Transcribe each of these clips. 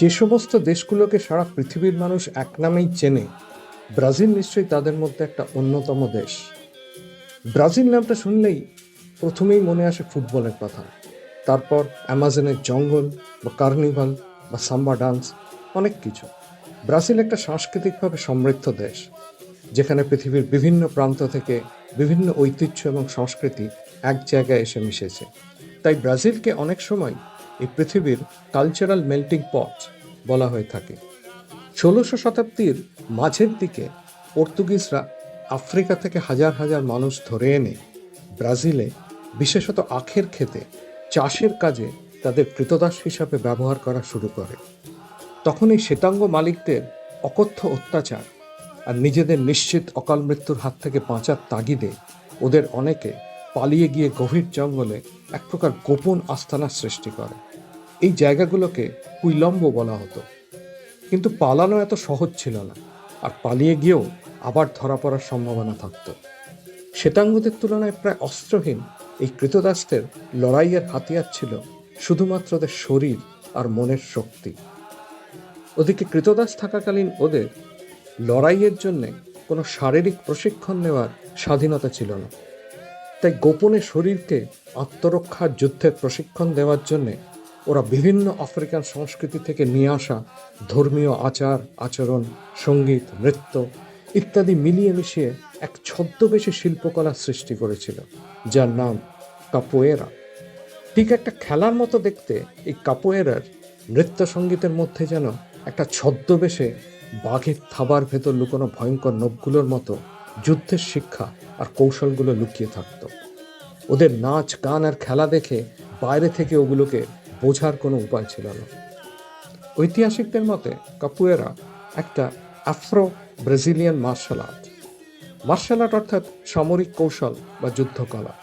যে সমস্ত দেশগুলোকে সারা পৃথিবীর মানুষ এক নামেই চেনে, ব্রাজিল নিশ্চয়ই তাদের মধ্যে একটা অন্যতম দেশ। ব্রাজিল নামটা শুনলেই প্রথমেই মনে আসে ফুটবলের কথা। তারপর অ্যামাজনের জঙ্গল বা কার্নিভাল বা সাম্বা ডান্স, অনেক কিছু। ব্রাজিল একটা সাংস্কৃতিকভাবে সমৃদ্ধ দেশ, যেখানে পৃথিবীর বিভিন্ন প্রান্ত থেকে বিভিন্ন ঐতিহ্য এবং সংস্কৃতি এক জায়গায় এসে মিশেছে। তাই ব্রাজিলকে অনেক সময় এই পৃথিবীর কালচারাল মেল্টিং পট বলা হয়ে থাকে। ষোলোশো শতাব্দীর মাঝের দিকে পর্তুগিজরা আফ্রিকা থেকে হাজার হাজার মানুষ ধরে এনে ব্রাজিলে বিশেষত আখের ক্ষেতে চাষের কাজে তাদের কৃতদাস হিসাবে ব্যবহার করা শুরু করে। তখন এই শ্বেতাঙ্গ মালিকদের অকথ্য অত্যাচার আর নিজেদের নিশ্চিত অকাল মৃত্যুর হাত থেকে বাঁচার তাগিদে ওদের অনেকে পালিয়ে গিয়ে গভীর জঙ্গলে এক প্রকার গোপন আস্তানার সৃষ্টি করে। এই জায়গাগুলোকে কুইলম্ব বলা হতো। কিন্তু পালানো এত সহজ ছিল না আর পালিয়ে গিয়েও আবার ধরা পড়ার সম্ভাবনা থাকত। শ্বেতাঙ্গদের তুলনায় প্রায় অস্ত্রহীন এই কৃতদাসদের লড়াইয়ের হাতিয়ার ছিল শুধুমাত্র ওদের শরীর আর মনের শক্তি। ওদিকে কৃতদাস থাকাকালীন ওদের লড়াইয়ের জন্যে কোনো শারীরিক প্রশিক্ষণ নেওয়ার স্বাধীনতা ছিল না। তাই গোপনে শরীরকে আত্মরক্ষার যুদ্ধের প্রশিক্ষণ দেওয়ার জন্যে ওরা বিভিন্ন আফ্রিকান সংস্কৃতি থেকে নিয়ে আসা ধর্মীয় আচার, আচরণ, সংগীত, নৃত্য ইত্যাদি মিলিয়ে মিশিয়ে এক ছদ্মবেশী শিল্পকলা সৃষ্টি করেছিল, যার নাম কাপোয়েরা। ঠিক একটা খেলার মতো দেখতে এই কাপোয়েরার নৃত্য সঙ্গীতের মধ্যে যেন একটা ছদ্মবেশে বাঘের থাবার ভেতর লুকোনো ভয়ঙ্কর নখগুলোর মতো যুদ্ধের শিক্ষা আর কৌশলগুলো লুকিয়ে থাকতো। ওদের নাচ, গান আর খেলা দেখে বাইরে থেকে ওগুলোকে বোঝার কোনো উপায় ছিল না। ঐতিহাসিকদের মতে, কাপুয়েরা একটা Afro Brazilian martial art. Martial art অর্থাৎ সামরিক কৌশল বা যুদ্ধকলা।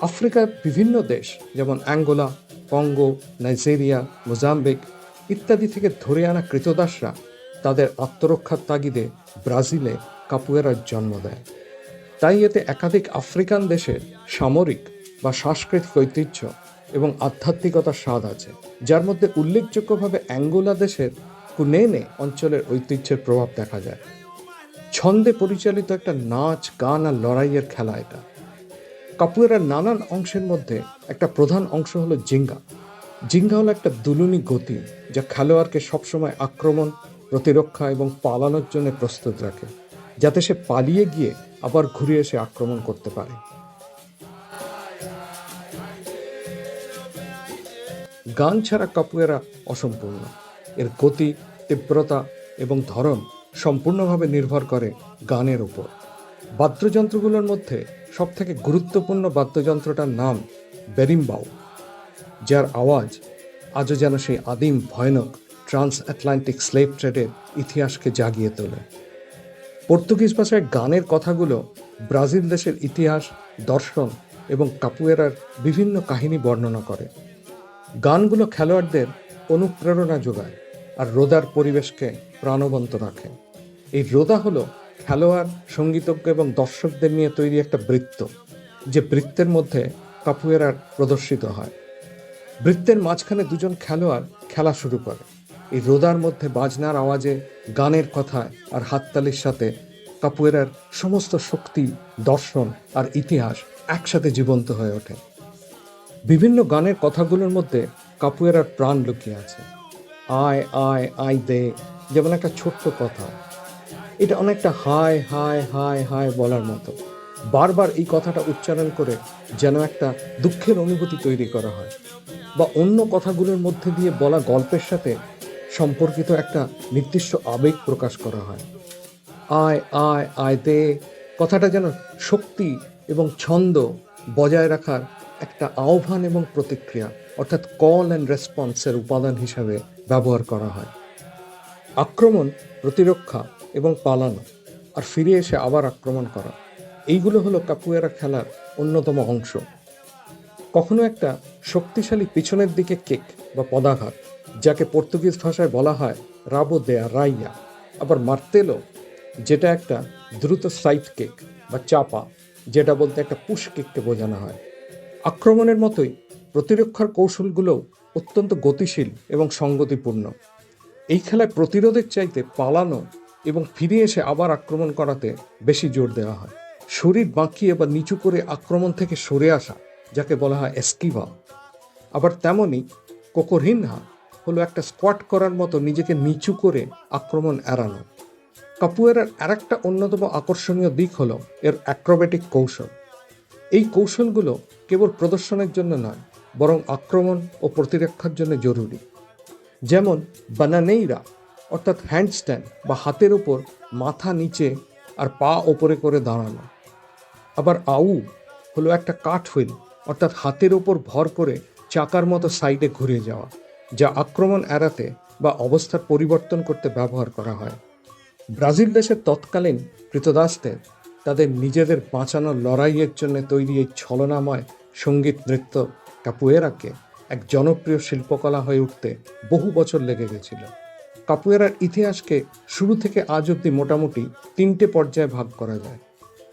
আফ্রিকার বিভিন্ন দেশ, যেমন অ্যাঙ্গোলা, কঙ্গো, নাইজেরিয়া, মোজাম্বিক ইত্যাদি থেকে ধরে আনা কৃতদাসরা তাদের আত্মরক্ষার তাগিদে ব্রাজিলে কাপুয়েরার জন্ম দেয়। তাই এতে একাধিক আফ্রিকান দেশের সামরিক বা সাংস্কৃতিক ঐতিহ্য এবং আধ্যাত্মিকতার স্বাদ আছে, যার মধ্যে উল্লেখযোগ্যভাবে অ্যাঙ্গোলা দেশের কুনেনে অঞ্চলের ঐতিহ্যের প্রভাব দেখা যায়। ছন্দে পরিচালিত একটা নাচ, গান আর লড়াইয়ের খেলা এটা। কাপুয়েরার নানান অংশের মধ্যে একটা প্রধান অংশ হলো জিঙ্গা। জিঙ্গা হলো একটা দুলুনি গতি যা খেলোয়াড়কে সবসময় আক্রমণ, প্রতিরক্ষা এবং পালানোর জন্য প্রস্তুত রাখে, যাতে সে পালিয়ে গিয়ে আবার ঘুরে এসে আক্রমণ করতে পারে। গান ছাড়া কাপুয়েরা অসম্পূর্ণ। এর গতি, তীব্রতা এবং ধরন সম্পূর্ণভাবে নির্ভর করে গানের উপর। বাদ্যযন্ত্রগুলোর মধ্যে সবথেকে গুরুত্বপূর্ণ বাদ্যযন্ত্রটার নাম বেরিম্বাও, যার আওয়াজ আজও যেন সেই আদিম ভয়ানক ট্রান্স অ্যাটলান্টিক স্লেভ ট্রেডের ইতিহাসকে জাগিয়ে তোলে। পর্তুগিজ ভাষায় গানের কথাগুলো ব্রাজিল দেশের ইতিহাস, দর্শন এবং কাপুয়েরার বিভিন্ন কাহিনী বর্ণনা করে। গানগুলো খেলোয়াড়দের অনুপ্রেরণা যোগায় আর রোদার পরিবেশকে প্রাণবন্ত রাখে। এই রোদা হলো খেলোয়াড়, সঙ্গীতজ্ঞ এবং দর্শকদের নিয়ে তৈরি একটা বৃত্ত, যে বৃত্তের মধ্যে কাপুয়েরার প্রদর্শিত হয়। বৃত্তের মাঝখানে দুজন খেলোয়াড় খেলা শুরু করে। এই রোদার মধ্যে বাজনার আওয়াজে, গানের কথায় আর হাততালির সাথে কাপুয়েরার সমস্ত শক্তি, দর্শন আর ইতিহাস একসাথে জীবন্ত হয়ে ওঠে। বিভিন্ন গানের কথাগুলোর মধ্যে কাপুয়েরার প্রাণ লুকিয়ে আছে। আয় আয় আয় দে, যেমন একটা ছোট্ট কথা। এটা অনেকটা হায় হায় হায় হায় বলার মতো। বারবার এই কথাটা উচ্চারণ করে যেন একটা দুঃখের অনুভূতি তৈরি করা হয়। বা অন্য কথাগুলোর মধ্যে দিয়ে বলা গল্পের সাথে সম্পর্কিত একটা নির্দিষ্ট আবেগ প্রকাশ করা হয়। আয় আয় আয় দে কথাটা যেন শক্তি এবং ছন্দ বজায় রাখার একটা আহ্বান এবং প্রতিক্রিয়া, অর্থাৎ কল অ্যান্ড রেসপন্সের উপাদান হিসাবে ব্যবহার করা হয়। আক্রমণ, প্রতিরক্ষা এবং পালানো আর ফিরে এসে আবার আক্রমণ করা, এইগুলো হলো কাপুয়েরা খেলার অন্যতম অংশ। কখনো একটা শক্তিশালী পিছনের দিকে কেক বা পদাঘাত, যাকে পর্তুগিজ ভাষায় বলা হয় রাবো দেয়া রাইয়া আবার মার্তেলো যেটা একটা দ্রুত সাইড কেক বা চাপা, যেটা বলতে একটা পুশ কেককে বোঝানো হয়। আক্রমণের মতোই প্রতিরক্ষার কৌশলগুলো অত্যন্ত গতিশীল এবং সঙ্গতিপূর্ণ। এই খেলায় প্রতিরোধের চাইতে পালানো এবং ফিরে এসে আবার আক্রমণ করাতে বেশি জোর দেওয়া হয়। শরীর বাঁকিয়ে বা নিচু করে আক্রমণ থেকে সরে আসা, যাকে বলা হয় এস্কিভা আবার তেমনই কোকোরহিনহা হলো একটা স্কোয়াট করার মতো নিজেকে নিচু করে আক্রমণ এড়ানো। কাপুয়েরার আরেকটা অন্যতম আকর্ষণীয় দিক হলো এর অ্যাক্রোবেটিক কৌশল। এই কৌশলগুলো কেবল প্রদর্শনের জন্য নয়, বরং আক্রমণ ও প্রতিরক্ষার জন্য জরুরি। যেমন বানানেইরা, অর্থাৎ হ্যান্ডস্ট্যান্ড বা হাতের ওপর মাথা নিচে আর পা ওপরে করে দাঁড়ানো। আবার আউ হলো একটা কাঠ হুইল অর্থাৎ হাতের ওপর ভর করে চাকার মতো সাইডে ঘুরে যাওয়া, যা আক্রমণ এড়াতে বা অবস্থার পরিবর্তন করতে ব্যবহার করা হয়। ব্রাজিল দেশের তৎকালীন কৃতদাসদের, তাদের নিজেদের বাঁচানোর লড়াইয়ের জন্য তৈরি এই ছলনাময় সংগীত নৃত্য কাপুয়েরাকে এক জনপ্রিয় শিল্পকলা হয়ে উঠতে বহু বছর লেগে গেছিল। কাপুয়েরার ইতিহাসকে শুরু থেকে আজ অবধি মোটামুটি তিনটে পর্যায়ে ভাগ করা যায়।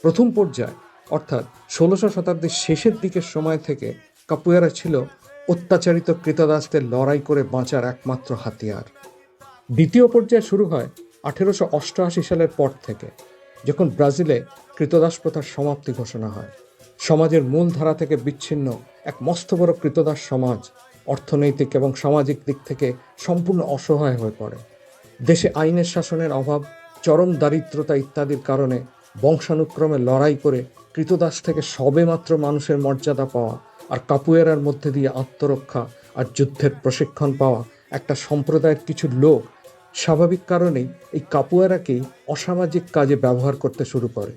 প্রথম পর্যায়, অর্থাৎ ষোলোশো শতাব্দীর শেষের দিকের সময় থেকে কাপুয়েরা ছিল অত্যাচারিত কৃতদাসদের লড়াই করে বাঁচার একমাত্র হাতিয়ার। দ্বিতীয় পর্যায় শুরু হয় আঠেরোশো অষ্টআশি সালের পর থেকে, যখন ব্রাজিলে কৃতদাস প্রথার সমাপ্তি ঘোষণা হয়। সমাজের মূলধারা থেকে বিচ্ছিন্ন এক মস্ত বড় কৃতদাস সমাজ অর্থনৈতিক এবং সামাজিক দিক থেকে সম্পূর্ণ অসহায় হয়ে পড়ে। দেশে আইনের শাসনের অভাব, চরম দারিদ্রতা ইত্যাদির কারণে বংশানুক্রমে লড়াই করে কৃতদাস থেকে সবেমাত্র মানুষের মর্যাদা পাওয়া আর কাপুয়েরার মধ্যে দিয়ে আত্মরক্ষা আর যুদ্ধের প্রশিক্ষণ পাওয়া একটা সম্প্রদায়ের কিছু লোক স্বাভাবিক কারণেই এই কাপুয়ারাকেই অসামাজিক কাজে ব্যবহার করতে শুরু করে।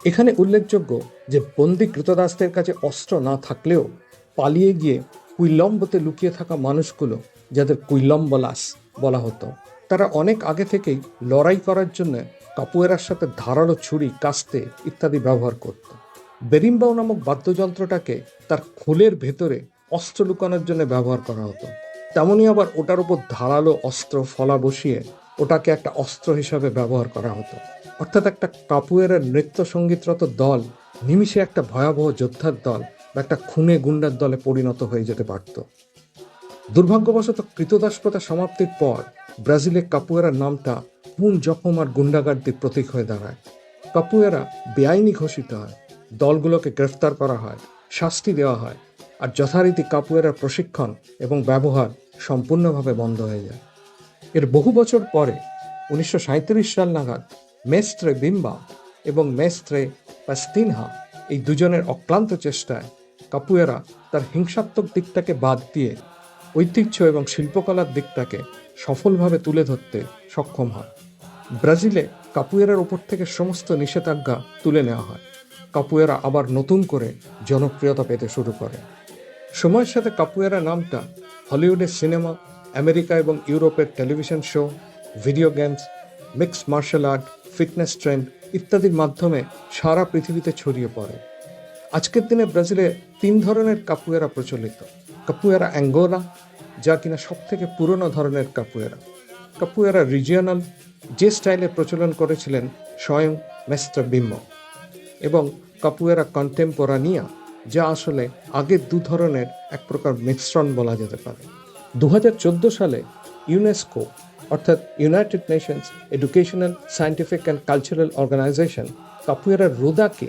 এখানে উল্লেখযোগ্য যে বন্দি কৃতদাসদের কাছে অস্ত্র না থাকলেও পালিয়ে গিয়ে কুইলম্বতে লুকিয়ে থাকা মানুষগুলো, যাদের কুইলম্বলাস বলা হতো, তারা অনেক আগে থেকেই লড়াই করার জন্য কাপুয়েরার সাথে ধারালো ছুরি কাস্তে ইত্যাদি ব্যবহার করত। বেরিম্বাও নামক বাদ্যযন্ত্রটাকে তার খোলের ভেতরে অস্ত্র লুকানোর জন্য ব্যবহার করা হতো। তেমনই আবার ওটার উপর ধারালো অস্ত্র ফলা বসিয়ে ওটাকে একটা অস্ত্র হিসাবে ব্যবহার করা হতো। অর্থাৎ একটা কাপুয়েরের নৃত্য সঙ্গীতরত দল, নিমিষে একটা ভয়াবহ যোদ্ধার দল বা একটা খুনে গুন্ডার দলে পরিণত হয়ে যেতে পারত। দুর্ভাগ্যবশত কৃতদাস প্রথা সমাপ্তির পর ব্রাজিলে কাপুয়েরার নামটা খুন জখম আর গুন্ডাগার্দির প্রতীক হয়ে দাঁড়ায়। কাপুয়েরা বেআইনি ঘোষিত হয়, দলগুলোকে গ্রেফতার করা হয়, শাস্তি দেওয়া হয় আর যথারীতি কাপুয়েরার প্রশিক্ষণ এবং ব্যবহার সম্পূর্ণভাবে বন্ধ হয়ে যায়। এর বহু বছর পরে উনিশশো সাঁইত্রিশ সাল নাগাদ মেস্ত্রে বিম্বা এবং মেস্ত্রে পাস্তিনহা এই দুজনের অক্লান্ত চেষ্টায় কাপুয়েরা তার হিংসাত্মক দিকটাকে বাদ দিয়ে ঐতিহ্য এবং শিল্পকলার দিকটাকে সফলভাবে তুলে ধরতে সক্ষম হয়। ব্রাজিলে কাপুয়েরার ওপর থেকে সমস্ত নিষেধাজ্ঞা তুলে নেওয়া হয়। কাপুয়েরা আবার নতুন করে জনপ্রিয়তা পেতে শুরু করে। সময়ের সাথে কাপুয়েরা নামটা হলিউডের সিনেমা আমেরিকা এবং ইউরোপের television show, video games, mixed martial art, fitness trend ইত্যাদির মাধ্যমে সারা পৃথিবীতে ছড়িয়ে পড়ে। আজকের দিনে ব্রাজিলে তিন ধরনের কাপুয়েরা প্রচলিত। কাপুয়েরা অ্যাঙ্গোলা, যা কিনা সব থেকে পুরনো ধরনের কাপুয়েরা। কাপুয়েরা রিজিয়নাল যে স্টাইলে প্রচলন করেছিলেন স্বয়ং মেস্টার বিম্ব এবং কাপুয়েরা কন্টেম্পোরানিয়া, যা আসলে আগের দু ধরনের এক প্রকার মিশ্রণ বলা যেতে পারে। দু হাজার চোদ্দ সালে ইউনেস্কো, অর্থাৎ United Nations Educational, Scientific and Cultural Organization, capoeira রোদাকে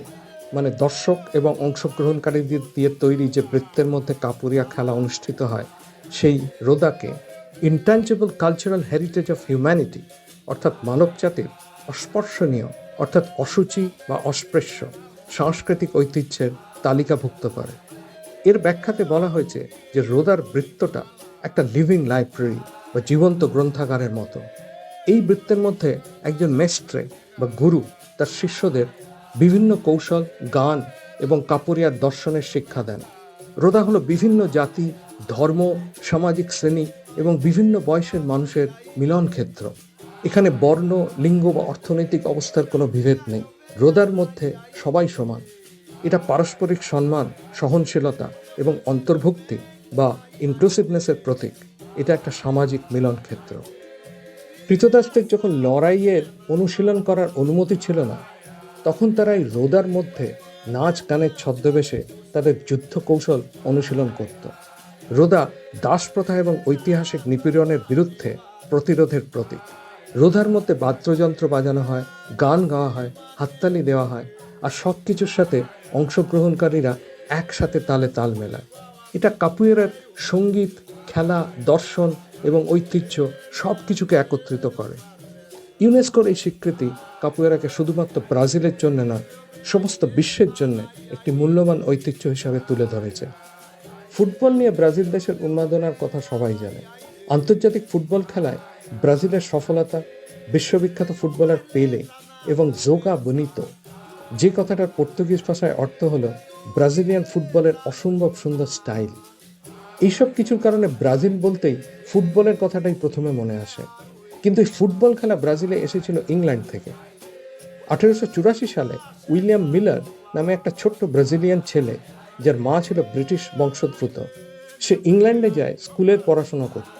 মানে দর্শক এবং অংশগ্রহণকারীদের দিয়ে তৈরি যে বৃত্তের মধ্যে কাপুরিয়া খেলা অনুষ্ঠিত হয়, সেই রোদাকে intangible cultural heritage of humanity, অর্থাৎ মানব জাতির অস্পর্শনীয়, অর্থাৎ অসুচি বা অস্পৃশ্য সাংস্কৃতিক ঐতিহ্যের তালিকাভুক্ত করে। এর ব্যাখ্যাতে বলা হয়েছে যে রোদার বৃত্তটা একটা লিভিং লাইব্রেরি বা জীবন্ত গ্রন্থাগারের মতো। এই বৃত্তের মধ্যে একজন মেস্ট্রে বা গুরু তার শিষ্যদের বিভিন্ন কৌশল, গান এবং কাপুরিয়ার দর্শনের শিক্ষা দেন। রোদা হলো বিভিন্ন জাতি, ধর্ম, সামাজিক শ্রেণি এবং বিভিন্ন বয়সের মানুষের মিলন ক্ষেত্র। এখানে বর্ণ, লিঙ্গ বা অর্থনৈতিক অবস্থার কোনো বিভেদ নেই। রোদার মধ্যে সবাই সমান। এটা পারস্পরিক সম্মান, সহনশীলতা এবং অন্তর্ভুক্তি বা ইনক্লুসিভনেসের প্রতীক, এটা একটা সামাজিক মিলন ক্ষেত্র। কৃতদাসদের যখন লড়াইয়ের অনুশীলন করার অনুমতি ছিল না, তখন তারা এই রোদার মধ্যে নাচ গানের ছদ্মবেশে তাদের যুদ্ধ কৌশল অনুশীলন করত। রোদা দাস প্রথা এবং ঐতিহাসিক নিপীড়নের বিরুদ্ধে প্রতিরোধের প্রতীক। রোধার মধ্যে বাদ্যযন্ত্র বাজানো হয়, গান গাওয়া হয়, হাততালি দেওয়া হয়, আর সব কিছুর সাথে অংশগ্রহণকারীরা একসাথে তালে তাল মেলায়। এটা কাপুয়েরার সংগীত, খেলা, দর্শন এবং ঐতিহ্য সব কিছুকে একত্রিত করে। ইউনেস্কোর এই স্বীকৃতি কাপুয়েরাকে শুধুমাত্র ব্রাজিলের জন্য না সমস্ত বিশ্বের জন্য একটি মূল্যবান ঐতিহ্য হিসাবে তুলে ধরেছে। ফুটবল নিয়ে ব্রাজিল দেশের উন্মাদনার কথা সবাই জানে। আন্তর্জাতিক ফুটবল খেলায় ব্রাজিলের সফলতা, বিশ্ববিখ্যাত ফুটবলার পেলে এবং জোগা বনিত। যে কথাটার পর্তুগিজ ভাষায় অর্থ হলো ব্রাজিলিয়ান ফুটবলের অসম্ভব সুন্দর স্টাইল। এইসব কিছুর কারণে ব্রাজিল বলতেই ফুটবলের কথাটাই প্রথমে মনে আসে। কিন্তু এই ফুটবল খেলা ব্রাজিলে এসেছিল ইংল্যান্ড থেকে। আঠেরোশো চুরাশি সালে উইলিয়াম মিলার নামে একটা ছোট্ট ব্রাজিলিয়ান ছেলে, যার মা ছিল ব্রিটিশ বংশোদ্ভূত, সে ইংল্যান্ডে যায় স্কুলের পড়াশোনা করত।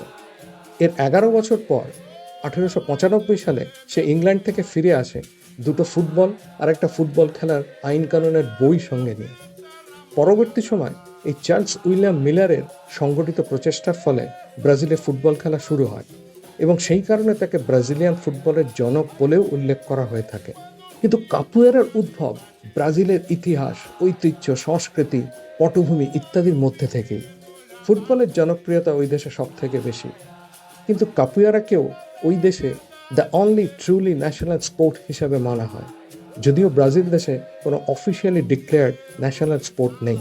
এর এগারো বছর পর আঠেরোশো পঁচানব্বই সালে সে ইংল্যান্ড থেকে ফিরে আসে দুটো ফুটবল আর একটা ফুটবল খেলার আইন কানুনের বই সঙ্গে নিয়ে। পরবর্তী সময় এই চার্লস উইলিয়াম মিলারের সংগঠিত প্রচেষ্টার ফলে ব্রাজিলে ফুটবল খেলা শুরু হয় এবং সেই কারণে তাকে ব্রাজিলিয়ান ফুটবলের জনক বলেও উল্লেখ করা হয়ে থাকে। কিন্তু কাপুয়েরার উদ্ভব ব্রাজিলের ইতিহাস, ঐতিহ্য, সংস্কৃতি, পটভূমি ইত্যাদির মধ্যে থেকেই। ফুটবলের জনপ্রিয়তা ওই দেশে সব থেকে বেশি। কিন্তু কাপুয়ারাকেও ওই দেশে the only truly national sport হিসাবে মানা হয়। যদিও ব্রাজিল দেশে কোনো অফিসিয়ালি ডিক্লেয়ার্ড ন্যাশনাল স্পোর্ট নেই।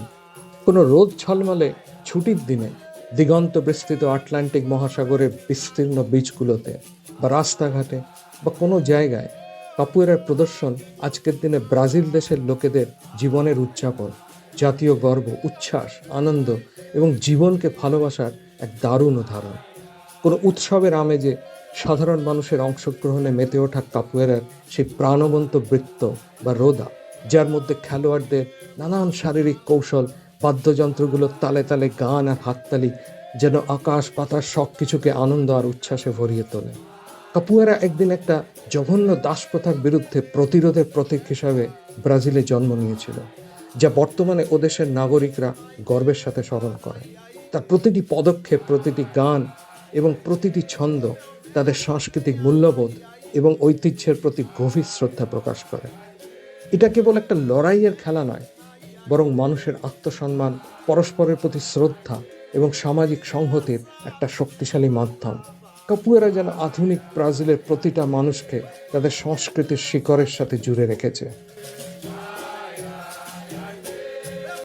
কোনো রোদ ঝলমলে ছুটির দিনে দিগন্ত বিস্তৃত আটলান্টিক মহাসাগরের বিস্তীর্ণ বিচগুলোতে বা রাস্তাঘাটে বা কোনো জায়গায় কাপুয়েরার প্রদর্শন আজকের দিনে ব্রাজিল দেশের লোকেদের জীবনের উদযাপন, জাতীয় গর্ব, উচ্ছ্বাস, আনন্দ এবং জীবনকে ভালোবাসার এক দারুণ উদাহরণ। কোনো উৎসবের আমেজে সাধারণ মানুষের অংশগ্রহণে মেতে ওঠা কাপুয়েরার সেই প্রাণবন্ত বৃত্ত বা রোদা, যার মধ্যে খেলোয়াড়দের নানান শারীরিক কৌশল বাদ্যযন্ত্রগুলোর তালে তালে গান আর হাততালি যেন আকাশ পাতার সব কিছুকে আনন্দ আর উচ্ছ্বাসে ভরিয়ে তোলে। কাপুয়েরা একদিন একটা জঘন্য দাসপ্রথার বিরুদ্ধে প্রতিরোধের প্রতীক হিসাবে ব্রাজিলে জন্ম নিয়েছিল, যা বর্তমানে ওদেশের নাগরিকরা গর্বের সাথে স্মরণ করে। তার প্রতিটি পদক্ষেপ, প্রতিটি গান এবং প্রতিটি ছন্দ তাদের সাংস্কৃতিক মূল্যবোধ এবং ঐতিহ্যের প্রতি গভীর শ্রদ্ধা প্রকাশ করে। এটা কেবল একটা লড়াইয়ের খেলা নয়, বরং মানুষের আত্মসম্মান, পরস্পরের প্রতি শ্রদ্ধা এবং সামাজিক সংহতির একটা শক্তিশালী মাধ্যম। কাপুয়েরা যেন আধুনিক ব্রাজিলের প্রতিটা মানুষকে তাদের সংস্কৃতির শিকড়ের সাথে জুড়ে রেখেছে।